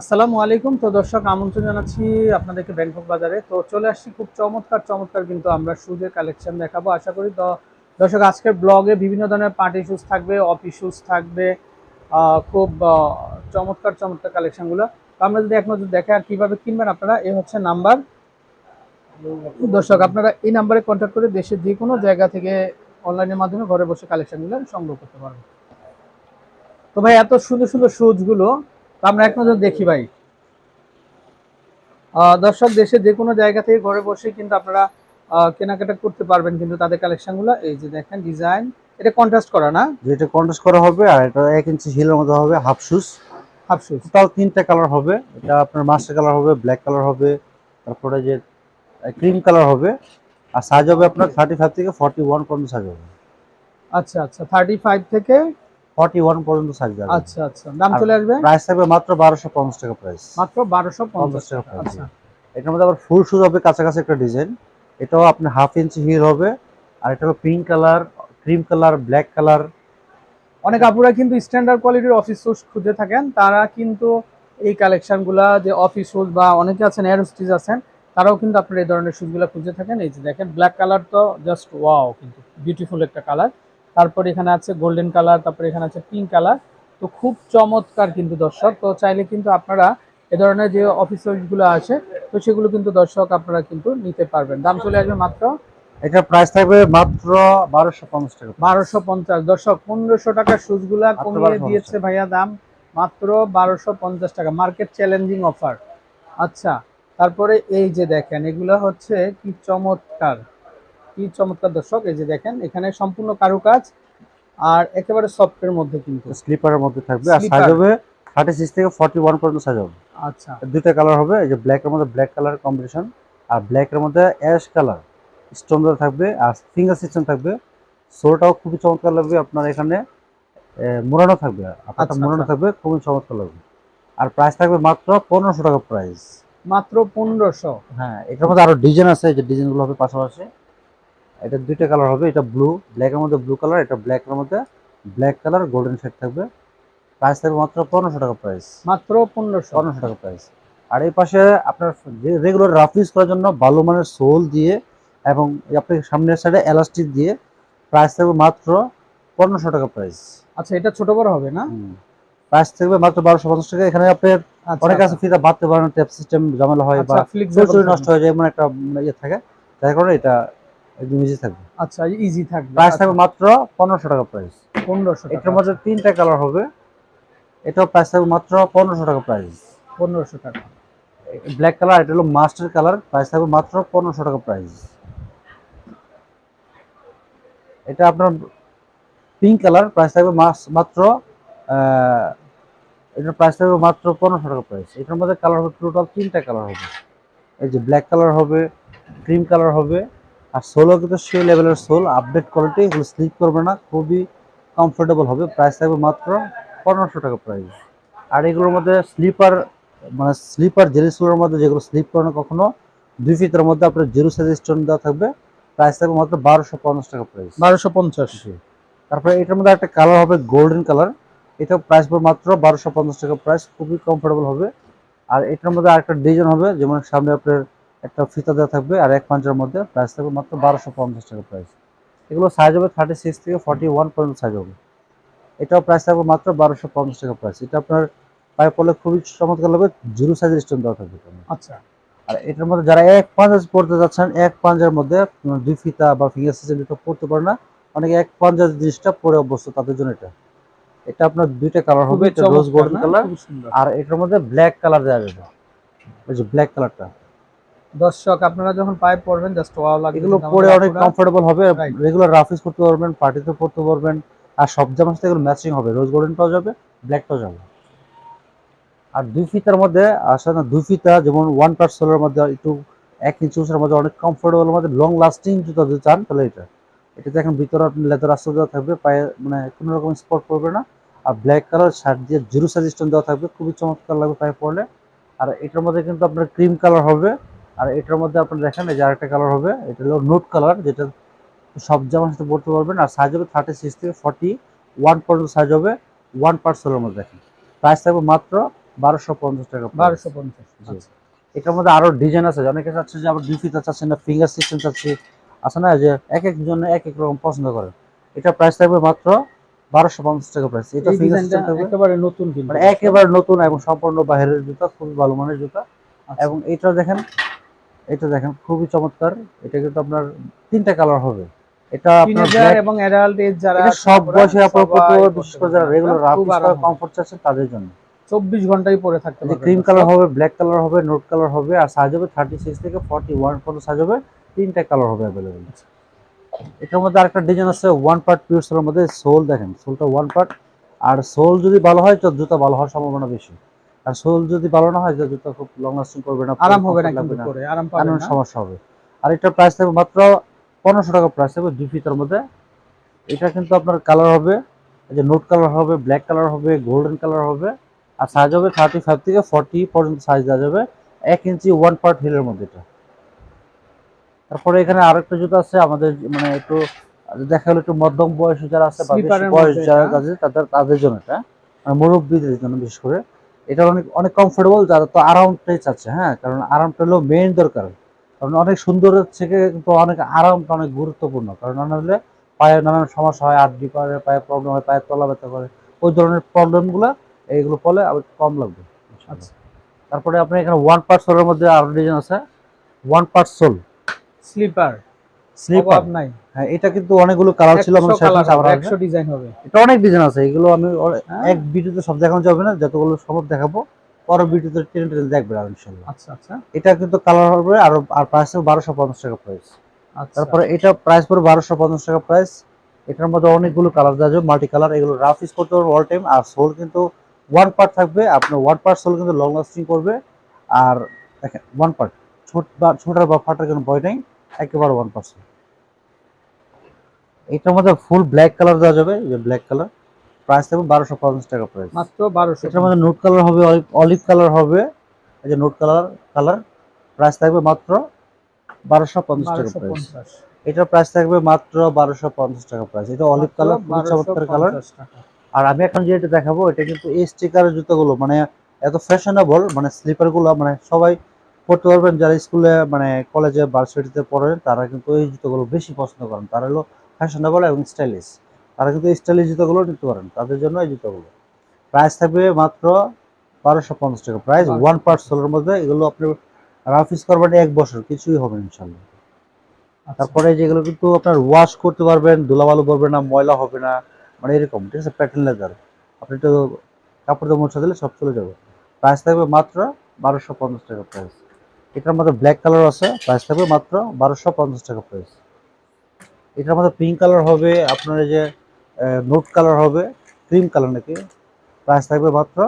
আসসালামু আলাইকুম। তো দর্শক, আমন্ত্রণ জানাচ্ছি আপনাদেরকে ব্যাংকক বাজারে। তো চলে আসছি খুব চমৎকার চমৎকার কিন্তু আমরা শুজের কালেকশন দেখাবো। আশা করি তো দর্শক, আজকের ব্লগে বিভিন্ন ধরনের পার্টি শুজ থাকবে অফিস শুজ থাকবে খুব চমৎকার চমৎকার কালেকশনগুলো তো আমরা যদি এক নজর দেখে আর কীভাবে কিনবেন আপনারা, এ হচ্ছে নাম্বার দর্শক, আপনারা এই নাম্বারে কন্ট্যাক্ট করে দেশের যে কোনো জায়গা থেকে অনলাইনের মাধ্যমে ঘরে বসে কালেকশনগুলো সংগ্রহ করতে পারবেন। তো ভাই, এত সুন্দর সুন্দর শুজগুলো আমরা এক নজর দেখি ভাই। দর্শক দেশে যে কোনো জায়গা থেকে ঘরে বসে কিন্তু আপনারা কেনাকাটা করতে পারবেন কিন্তু তাদের কালেকশনগুলো। এই যে দেখেন ডিজাইন এটা কন্ট্রাস্ট করা না? যেটা কন্ট্রাস্ট করা হবে আর এটা এক ইঞ্চি হিলের মধ্যে হবে half shoes half shoes total তিনটা কালার হবে। এটা আপনার মাস্টার কালার হবে ব্ল্যাক কালার হবে তারপরে যে ক্রিম কালার হবে। আর সাইজ হবে আপনার থার্টি ফাইভ থেকে ফর্টি ওয়ান পর্যন্ত সাইজ হবে। আচ্ছা আচ্ছা থার্টি ফাইভ থেকে ফর্টি ওয়ান পর্যন্ত সাইজ যাবে। আচ্ছা আচ্ছা। দাম চলে আসবে? প্রাইস থাকবে মাত্র বারোশো পঞ্চাশ টাকা প্রাইস মাত্র বারোশো পঞ্চাশ পঞ্চাশ টাকা টাকা আচ্ছা। এটার মধ্যে আবার ফুল শুজ হবে কাছাকাছি একটা ডিজাইন এটাও আপনার হাফ ইঞ্চি হিল হবে আর এটা হলো pink colour cream colour black colour অনেক আপুরা কিন্তু স্ট্যান্ডার্ড কোয়ালিটির অফিস শুজ খুঁজে থাকেন। তারা কিন্তু এই কালেকশনগুলা যে অফিস শুজ বা অনেকে আছেন এয়ার আছেন তারাও কিন্তু আপনার এই ধরনের শুজগুলো খুঁজে থাকেন। এই যে দেখেন ব্ল্যাক কালার তো জাস্ট ওয়াও কিন্তু বিউটিফুল একটা কালার তারপরে এখানে আছে গোল্ডেন কালার তারপরে এখানে আছে পিঙ্ক কালার তো খুব চমৎকার কিন্তু দর্শক। তো চাইলে কিন্তু আপনারা এ ধরনের যে অফিস শুজগুলো আছে তো সেগুলো কিন্তু দর্শক আপনারা কিন্তু নিতে পারবেন। দাম চলে আসবে মাত্র? এটা প্রাইস থাকবে মাত্র বারোশো পঞ্চাশ টাকা। বারোশো পঞ্চাশ। দর্শক পনেরোশো টাকার শুজগুলা কমিয়ে 1250 দিয়েছে ভাইয়া দাম মাত্র বারোশো পঞ্চাশ টাকা। মার্কেট চ্যালেঞ্জিং অফার আচ্ছা তারপরে এই যে দেখেন এগুলো হচ্ছে কি চমৎকার। কি চমৎকার দর্শক এই যে দেখেন এখানে সম্পূর্ণ কারুকাজ আর একেবারে সফটের মধ্যে কিন্তু। স্লিপারের মধ্যে থাকবে আর Slipper। সাইজ হবে থার্টি সিক্স থেকে ফর্টি ওয়ান পর্যন্ত সাইজ হবে আচ্ছা। দুইটা কালার হবে এই যে ব্ল্যাক এর মধ্যে ব্ল্যাক কালার কম্বিনেশন আর ব্ল্যাক এর মধ্যে অ্যাশ কালার স্টোন থাকবে আর ফিঙ্গার সিস্টেম থাকবে। সোলটাও খুবই চমৎকার লাগবে আপনার এখানে মোড়ানো থাকবে। আপনারটা আচ্ছা, মোড়ানো আচ্ছা। থাকবে খুবই চমৎকার লাগবে। আর প্রাইস থাকবে মাত্র পনেরোশো টাকা প্রাইস মাত্র পনেরোশো। হ্যাঁ এটার মধ্যে আরও ডিজাইন আছে যে ডিজাইনগুলো হবে পাশাপাশি। এটা দুইটা কালার হবে এটা ব্লু ব্ল্যাকের মধ্যে ব্লু কালার এটা ব্ল্যাকের মধ্যে ব্ল্যাক কালার গোল্ডেন শেড থাকবে। প্রাইস থাকবে মাত্র পনেরোশো টাকা প্রাইস মাত্র পনেরোশো। পনেরোশো টাকা প্রাইস আর এই পাশে আপনার রেগুলার রাফ ইউজ করার জন্য ভালো মানের সোল দিয়ে এবং আপনি সামনের সাইডে এলাস্টিক দিয়ে প্রাইস থাকবে মাত্র পনেরোশো টাকা প্রাইস আচ্ছা এটা ছোট বড় হবে না? প্রাইস থাকবে মাত্র বারোশো পঞ্চাশ টাকা। এখানে আপনার আচ্ছা, অনেক আছে ফিতা বাঁধতে পারেন ট্যাপ সিস্টেম ঝামেলা হয় বা আচ্ছা থাকবে। নষ্ট হয়ে যায় এমন একটা ইয়ে থাকে। যার কারণে এটা একদম ইজি থাকবে। আচ্ছা ইজি থাকবে। প্রাইস থাকবে মাত্র পনেরোশো টাকা প্রাইস পনেরোশো এটার মধ্যে তিনটা কালার হবে। এটাও প্রাইস থাকবে মাত্র পনেরোশো টাকা প্রাইস পনেরোশো টাকা। ব্ল্যাক কালার এটা হলো মাস্টার কালার প্রাইস থাকবে মাত্র পনেরোশো টাকা প্রাইস এটা আপনার পিঙ্ক কালার প্রাইস থাকবে মাত্র এটার প্রাইস থাকবে মাত্র পনেরোশো টাকা প্রাইস এটার মধ্যে কালার হবে টোটাল তিনটা কালার হবে। এই যে ব্ল্যাক কালার হবে ক্রিম কালার হবে। আর সোলও কিন্তু সেই লেভেলের সোল আপডেট কোয়ালিটি এগুলো স্লিপ করবে না খুবই কমফোর্টেবল হবে। প্রাইস থাকবে মাত্র পনেরোশো টাকা প্রাইস আর এগুলোর মধ্যে স্লিপার মানে স্লিপার জেলি সোলের মধ্যে যেগুলো স্লিপ করে না কখনো দুই ফিতের মধ্যে আপনার জিরো সাইজ স্টোন দেওয়া থাকবে। প্রাইস থাকবে মাত্র বারোশো পঞ্চাশ টাকা প্রাইস বারোশো পঞ্চাশ। তারপরে এটার মধ্যে একটা কালার হবে গোল্ডেন কালার এটা প্রাইস পড়বে মাত্র বারোশো পঞ্চাশ টাকা প্রাইস খুবই কমফোর্টেবল হবে। আর এটার মধ্যে আরেকটা ডিজাইন হবে যেমন সামনে আপনার একটা ফিতা দেওয়া থাকবে আর এক পাঞ্চের মধ্যে প্রাইস থাকবে মাত্র বারোশো পঞ্চাশ টাকা প্রাইস এগুলো সাইজ হবে থার্টি সিক্স থেকে ফর্টি ওয়ান পর্যন্ত সাইজ হবে। এটাও প্রাইস থাকবে মাত্র বারোশো পঞ্চাশ টাকা প্রাইস এটা আপনার পায়ে পড়লে খুবই চমৎকার লাগবে জিরো সাইজের স্টোন দেওয়া থাকবে আচ্ছা। আর এটার মধ্যে যারা এক পাঞ্জাজ পড়তে যাচ্ছেন এক পাঞ্জার মধ্যে দুই ফিতা বা ফিঙ্গার সিস্টেম দুটো পড়তে পারে না। অনেকে এক পাঞ্জাজ জিনিসটা পরে অভ্যস্ত তাদের জন্য এটা। এটা আপনার দুইটা কালার হবে এটা রোজ না? কালার আর এটার মধ্যে ব্ল্যাক কালার দেওয়া যাবে। এই যে ব্ল্যাক কালারটা দর্শক আপনারা যখন পায়ে পড়বেন জাস্ট ওয়াও লাগবে এগুলো পরে অনেক কমফোর্টেবল হবে. রেগুলার রাফিস করতে পারবেন পার্টিতে পড়তে পারবেন আর সব জামার সাথে এগুলো ম্যাচিং হবে। রোজ গোল্ডেনটাও যাবে ব্ল্যাকটাও যাবে। আর দুই ফিতার মধ্যে আসলে দুই ফিতা যেমন ওয়ান পার্ট সোলের মধ্যে একটু এক ইঞ্চি উঁচের মধ্যে অনেক কমফোর্টেবল মধ্যে লং লাস্টিং জুতা যদি চান তাহলে এটা। এটাতে এখন ভিতরে আপনি লেদার রাস্তা দেওয়া থাকবে পায়ে মানে কোনো রকম স্পট পড়বে না। আর ব্ল্যাক কালার শার্ট দিয়ে জিরো সাইজ স্টোন দেওয়া থাকবে খুবই চমৎকার লাগবে পায়ে পড়লে। আর এটার মধ্যে কিন্তু আপনার ক্রিম কালার হবে আর এটার মধ্যে আপনার দেখেন এই যে আরেকটা কালার হবে এটা হলো নোট কালার যেটা সব জামার সাথে পড়তে পারবেন। আর সাইজ হবে থার্টি সিক্স থেকে ফর্টি ওয়ান পর্যন্ত সাইজ হবে ওয়ান পার্ট সোলের মধ্যে দেখেন। প্রাইস থাকবে মাত্র বারোশো পঞ্চাশ টাকা বারোশো পঞ্চাশ আচ্ছা। এটার মধ্যে আরও ডিজাইন আছে অনেকে চাচ্ছে যে আবার দুই ফিতা চাচ্ছে না ফিঙ্গার সিস্টেম চাচ্ছে আছে না যে এক এক জন এক এক রকম পছন্দ করে। এটা প্রাইস থাকবে মাত্র বারোশো পঞ্চাশ টাকা প্রাইস এটা ফিঙ্গার সিস্টেম থাকবে। একেবারে নতুন মানে একেবারে নতুন এবং সম্পূর্ণ বাইরের জুতা খুবই ভালো মানের জুতা। আচ্ছা। এবং এটা দেখেন এটা দেখেন খুবই চমৎকার। এটা কিন্তু আপনার তিনটা কালার হবে। এটা আপনার এবং অ্যাডাল্ট এজ যারা সব বয়সে আপনার বিশেষ করে যারা রেগুলার রাফ। কমফোর্ট চাচ্ছেন তাদের জন্য। চব্বিশ ঘন্টাই পরে থাকতে পারবে ক্রিম কালার হবে ব্ল্যাক কালার হবে নোট কালার হবে আর সাইজ হবে থার্টি সিক্স থেকে ফর্টি ওয়ান পর্যন্ত সাইজ হবে। তিনটা কালার হবে অ্যাভেলেবেল এটার মধ্যে আরেকটা ডিজাইন আছে ওয়ান পার্ট পিওর সোলের মধ্যে সোল দেখেন সোলটা ওয়ান পার্ট আর সোল যদি ভালো হয় তো জুতা ভালো হওয়ার সম্ভাবনা বেশি। আর সোল যদি ভালো না হয় জুতা খুব লং লাস্টিং করবে না আরাম হবে না কিন্তু পরে আরাম পাবে না। সমস্যা হবে। আর এটার প্রাইস থাকবে মাত্র পনেরোশো টাকা প্রাইস থাকবে দুই ফিতার মধ্যে। এটা কিন্তু আপনার কালার হবে এই যে নোট কালার হবে ব্ল্যাক কালার হবে গোল্ডেন কালার হবে। আর সাইজ হবে থার্টি ফাইভ থেকে ফর্টি পর্যন্ত সাইজ দেওয়া যাবে এক ইঞ্চি ওয়ান পার্ট হিলের মধ্যে এটা। তারপরে এখানে আরেকটা জুতো আছে আমাদের মানে একটু দেখা গেলো একটু মধ্যম বয়সী যারা আছে বা বয়স যারা আছে তাদের তাদের জন্য এটা। মানে মুরব্বীদের জন্য বিশেষ করে। এটা অনেক অনেক কমফোর্টেবল যারা তো আরামটাই চাচ্ছে হ্যাঁ? কারণ আরামটা হলো মেইন দরকার। কারণ অনেক সুন্দরের থেকে কিন্তু অনেক আরামটা অনেক গুরুত্বপূর্ণ। কারণ না হলে পায়ে নানান সমস্যা হয় আড্ডি করে পায়ে প্রবলেম হয় পায়ের তলা ব্যথা করে ওই ধরনের প্রবলেমগুলো এইগুলো ফলে আবার কম লাগবে। আচ্ছা। তারপরে আপনি এখানে ওয়ান পার্ট সোলের মধ্যে আরও ডিজাইন আছে one part sole slipper slipper নাই। হ্যাঁ এটা কিন্তু অনেকগুলো কালার ছিল আমাদের সাথে আবার আসবে। একশো ডিজাইন হবে। এটা অনেক ডিজাইন আছে এগুলো আমি হ্যাঁ? এক ভিডিওতে সব দেখানো যাবে না যতগুলো সম্ভব দেখাবো। পরের ভিডিওতে আর ইনশাল্লাহ। আচ্ছা আচ্ছা। এটা কিন্তু কালার হবে আর আর প্রাইস হবে বারোশো পঞ্চাশ টাকা প্রাইস আচ্ছা। তারপরে এটা প্রাইস পড়বে বারোশো পঞ্চাশ টাকা প্রাইস এটার মধ্যে অনেকগুলো কালার দেওয়া যাবে মাল্টি কালার এগুলো রাফ ইউজ করতে পারবে অল টাইম আর সোল কিন্তু ওয়ান পার্ট থাকবে আপনার ওয়ান পার্ট সোল কিন্তু লং লাস্টিং করবে। আর দেখেন ওয়ান পার্ট ছোট বা ছোটার বা ফাটার কোনো ভয় নেই। একেবারে ওয়ান সোল এটার মধ্যে ফুল ব্ল্যাক কালার দেওয়া যাবে যে ব্ল্যাক কালার প্রাইস থাকবে বারোশো পঞ্চাশ টাকা প্রাইস মাত্র বারোশো। এটার মধ্যে নোট কালার হবে অলিভ কালার হবে। এই যে নোট কালার কালার প্রাইস থাকবে মাত্র বারোশো পঞ্চাশ টাকা প্রাইস এটার প্রাইস থাকবে মাত্র বারোশো পঞ্চাশ টাকা প্রাইস এটা অলিভ কালার খুবই চমৎকার কালার আর আমি এখন যেটা দেখাবো এটা কিন্তু এই স্টিকারের জুতোগুলো মানে এত ফ্যাশনেবল মানে স্লিপারগুলো মানে সবাই পড়তে পারবেন যারা স্কুলে মানে কলেজে ভার্সিটিতে পড়েন তারা কিন্তু এই জুতোগুলো বেশি পছন্দ করেন। তারা হলো ফ্যাশনেবল এবং স্টাইলিশ তারা কিন্তু স্টাইলিশ জুতোগুলো নিতে পারেন। তাদের জন্য এই জুতোগুলো। প্রাইস থাকবে মাত্র বারোশো পঞ্চাশ টাকা। প্রাইস ওয়ান পার্ট সোলের মধ্যে এগুলো আপনি রাফ ইউজ করবেন এক বছর। কিছুই হবে ইনশাল্লাহ। আচ্ছা। তারপরে যেগুলো কিন্তু আপনার ওয়াশ করতে পারবেন ধুলাবালু পড়বে না ময়লা হবে না মানে এরকম ঠিক আছে? প্যাটার্ন লেদার আপনি তো কাপড় দিয়ে মোছা দিলে সব চলে যাবে। প্রাইস থাকবে মাত্র বারোশো পঞ্চাশ টাকা প্রাইস এটার মধ্যে ব্ল্যাক কালার আছে প্রাইস থাকবে মাত্র বারোশো পঞ্চাশ টাকা প্রাইস এটার মধ্যে পিঙ্ক কালার হবে আপনার এই যে নোট কালার হবে ক্রিম কালার নাকি? প্রাইস থাকবে মাত্র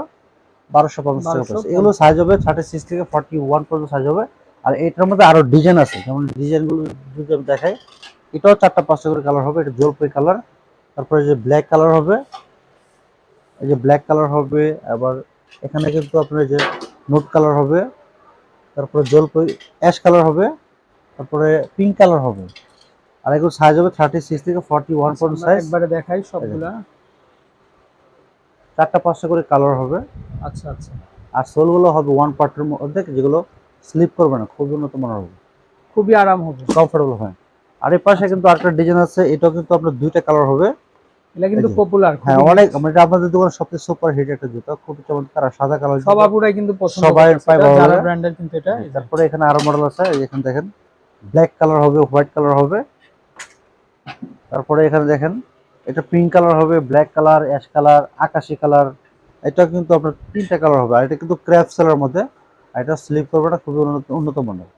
বারোশো পঞ্চাশ টাকা প্রাইস এগুলো সাইজ হবে থার্টি সিক্স থেকে ফর্টি ওয়ান পর্যন্ত সাইজ হবে। আর এটার মধ্যে আরও ডিজাইন আছে যেমন ডিজাইনগুলো যদি আমি দেখাই এটাও চারটা পাঁচটা করে কালার হবে এটা জলপাই কালার তারপরে যে ব্ল্যাক কালার হবে এই যে ব্ল্যাক কালার হবে আবার এখানে কিন্তু আপনার যে নোট কালার হবে। তারপরে জলপাই অ্যাশ কালার হবে তারপরে পিঙ্ক কালার হবে। আর এগুলো সাইজ হবে থার্টি সিক্স থেকে ফর্টি ওয়ান পয়েন্ট সাইজ একবারে দেখাই সবগুলা। চারটা পাঁচটা করে কালার হবে। আচ্ছা আচ্ছা। আর সোলগুলো হবে ওয়ান পার্টের মধ্যে যেগুলো স্লিপ করবে না খুব উন্নত মানের হবে। খুবই আরাম হবে। কমফোর্টেবল হয়। আর এর পাশে কিন্তু আরেকটা ডিজাইন আছে এটাও কিন্তু আপনার দুইটা কালার হবে। এটা কিন্তু পপুলার হ্যাঁ অনেক মানে আপনাদের দোকানে সবচেয়ে সুপার হিট একটা জুতা খুব চমৎকার আর সাদা কালার সব আপুরাই কিন্তু পছন্দ সবাই পায় ভালো লাগে। ব্র্যান্ডের কিন্তু এটা তারপরে এখানে আরও মডেল আছে এখানে দেখেন ব্ল্যাক কালার হবে হোয়াইট কালার হবে। তারপরে এখানে দেখেন এটা পিঙ্ক কালার হবে ব্ল্যাক কালার অ্যাশ কালার আকাশি কালার এটা কিন্তু আপনার তিনটা কালার হবে আর এটা কিন্তু ক্র্যাপ সেলের মধ্যে আর এটা স্লিপ করবে খুবই উন্নত উন্নত মানের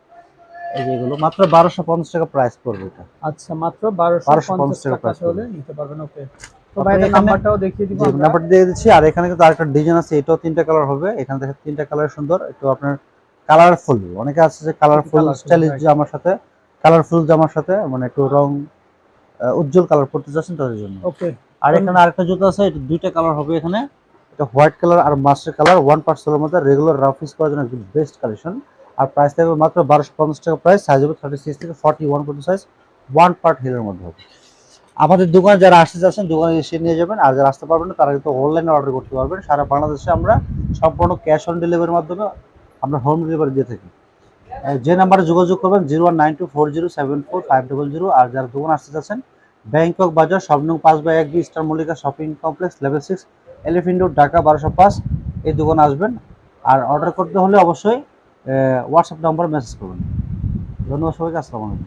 এই যে এগুলো মাত্র বারোশো পঞ্চাশ টাকা প্রাইস পড়বে এটা। আচ্ছা মাত্র 1250 টাকা price হলে নিতে পারবেন ওকে তো ভাই নাম্বারটাও দেখিয়ে দিব আমরা। নাম্বার দিয়ে দিচ্ছি আর এখানে কিন্তু আরেকটা ডিজাইন আছে এটাও তিনটা কালার হবে। এখানে দেখেন তিনটা কালার সুন্দর একটু আপনার কালারফুল অনেকে আছে যে কালারফুল স্টাইলিশ জামার সাথে কালারফুল জামার সাথে মানে একটু রং উজ্জ্বল কালার পড়তে চাচ্ছেন তাদের জন্য। ওকে আর এখানে আরেকটা জুতো আছে এটা দুইটা কালার হবে এখানে। এটা হোয়াইট কালার আর মাস্টার কালার ওয়ান পার্সেলের মধ্যে রেগুলার রাফ ইউজ করার জন্য একদম বেস্ট কালেকশন আর প্রাইস থাকবে মাত্র বারোশো পঞ্চাশ টাকা প্রাইস সাইজ হবে থার্টি সিক্স থেকে ফর্টি ওয়ান পর্যন্ত সাইজ ওয়ান পার্ট হিলের মধ্যে হবে। আমাদের দোকানে যারা আসতে চাচ্ছেন দোকানে এসে নিয়ে যাবেন। আর যারা আসতে পারবেন না, তারা কিন্তু অনলাইনে অর্ডার করতে পারবেন। সারা বাংলাদেশে আমরা সম্পূর্ণ ক্যাশ অন ডেলিভারির মাধ্যমে আমরা হোম ডেলিভারি দিয়ে থাকি। যে নাম্বারে যোগাযোগ করবেন zero one nine two four zero seven four five double zero আর যারা দোকান আসতে চাচ্ছেন ব্যাংকক বাজার স্বপ্ন পাঁচ বাই এক B star Mallika shopping complex level six Elephant Road Dhaka বারোশো পাঁচ। এই দোকানে আসবেন। আর অর্ডার করতে হলে অবশ্যই হোয়াটসঅ্যাপ নম্বরে মেসেজ করবেন। ধন্যবাদ সবাইকে আসসালামু আলাইকুম।